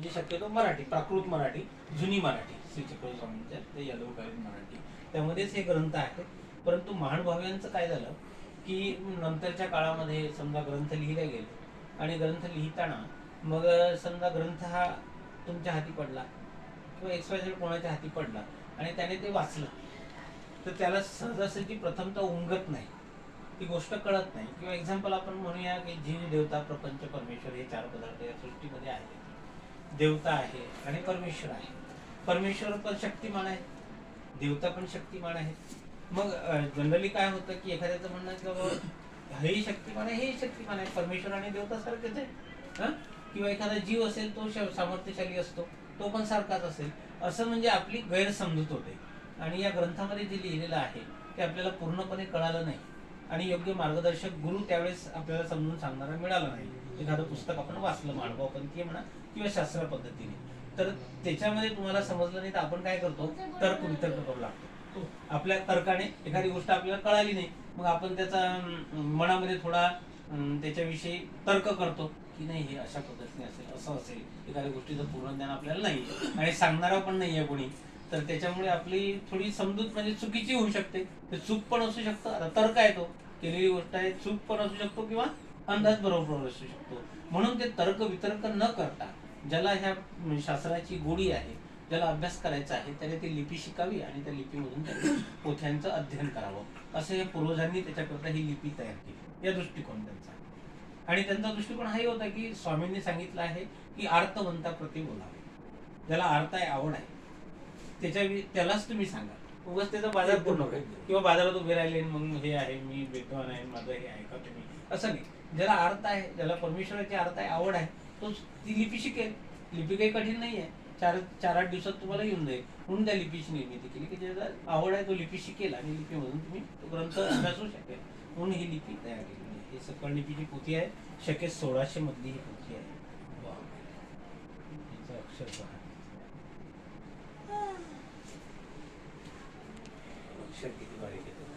म्हणजे शक्यतो मराठी प्राकृत मराठी जुनी मराठी श्री चक्रवर्ती स्वामींच्या ते यादवकालीन मराठी. त्यामध्येच हे ग्रंथ आहेत. परंतु महानुभाव्यांचं काय झालं की नंतरच्या काळामध्ये समजा ग्रंथ लिहिले गेले आणि ग्रंथ लिहिताना मग समजा ग्रंथ हा तुमच्या हाती पडला किंवा एक्स वाय झेड कोणाच्या हाती पडला आणि त्याने ते वाचलं तर त्याला सहजासहजी प्रथमतः उमगत नाही. ती गोष्ट कळत नाही. किंवा एक्झाम्पल आपण म्हणूया की जीव देवता प्रपंच परमेश्वर हे चार पदार्थ या सृष्टीमध्ये आहेत. देवता आहे आणि परमेश्वर आहे. परमेश्वर पण शक्तिमान आहे देवता पण शक्तिमान आहे. मग जनरली काय होतं की एखाद्याचं म्हणणं की बाबा हेही शक्तिमान आहे हे शक्तिमान आहे. परमेश्वर आणि देवता सारखेच आहे. हं? किंवा एखादा जीव असेल तो श- सामर्थ्यशाली असतो तो पण सारखाच असेल. असं म्हणजे आपली गैरसमजूत होते. आणि या ग्रंथामध्ये जे लिहिलेलं आहे ते आपल्याला पूर्णपणे कळालं नाही. आणि योग्य मार्गदर्शक गुरु त्यावेळेस आपल्याला समजून सांगणारा मिळाला नाही. एखादं पुस्तक आपण वाचलं मानवापंथी म्हणा किंवा शास्त्र पद्धतीने. तर त्याच्यामध्ये तुम्हाला समजलं नाही तर आपण काय करतो? तर्क वितर्क करू लागतो. आपल्या तर्काने एखादी गोष्ट आपल्याला कळाली नाही मग आपण त्याचा मनामध्ये थोडा त्याच्याविषयी तर्क करतो की नाही हे अशा पद्धतीने असेल असं असेल. एखाद्या गोष्टीचं पूर्ण ज्ञान आपल्याला नाही. आणि सांगणारा पण नाही आहे कोणी. तर त्याच्यामुळे आपली थोडी समजूत म्हणजे चुकीची होऊ शकते. ते चूक पण असू शकतं. आता तर्क आहे तो. केलेली गोष्ट आहे चूक पण असू शकतो किंवा अंदाज बरोबर असू शकतो. म्हणून ते तर्क वितर्क न करता ज्याला ह्या शास्त्राची गोडी आहे ज्याला अभ्यास करायचा आहे त्याने ती लिपी शिकावी आणि त्या लिपीमधून त्याने पोथ्यांचं अध्ययन करावं. असं हे पूर्वजांनी त्याच्याकरता ही लिपी तयार केली. या दृष्टिकोन त्यांचा. आणि त्यांचा दृष्टिकोन हाही होता की स्वामींनी सांगितलं आहे की आर्तवंता प्रति बोलावे. ज्याला अर्थ आहे आवड आहे. त्याच्या त्यालाच तुम्ही सांगा. उगाच त्याचा बाजार करू नका किंवा बाजारात उभे राहिले मग हे आहे मी विद्वान आहे माझं हे आहे का तुम्ही? असं नाही. ज्याला अर्थ आहे ज्याला परमेश्वराची अर्थ आहे आवड आहे तो ती लिपी शिकेल. लिपी काही कठीण नाही आहे चार चार आठ दिवसात तुम्हाला येऊन जाईल. म्हणून त्या लिपीची निर्मिती केली की ज्याला आवड आहे तो लिपी शिकेल आणि लिपीमधून तुम्ही तो ग्रंथ अभ्यासू शकेल. म्हणून ही लिपी तयार केली ही सकळ लिपीची पोथी आहे. शक्य सोळाशे मधली ही पोथी आहे. अक्षर शिक्षण किती भारी घेतात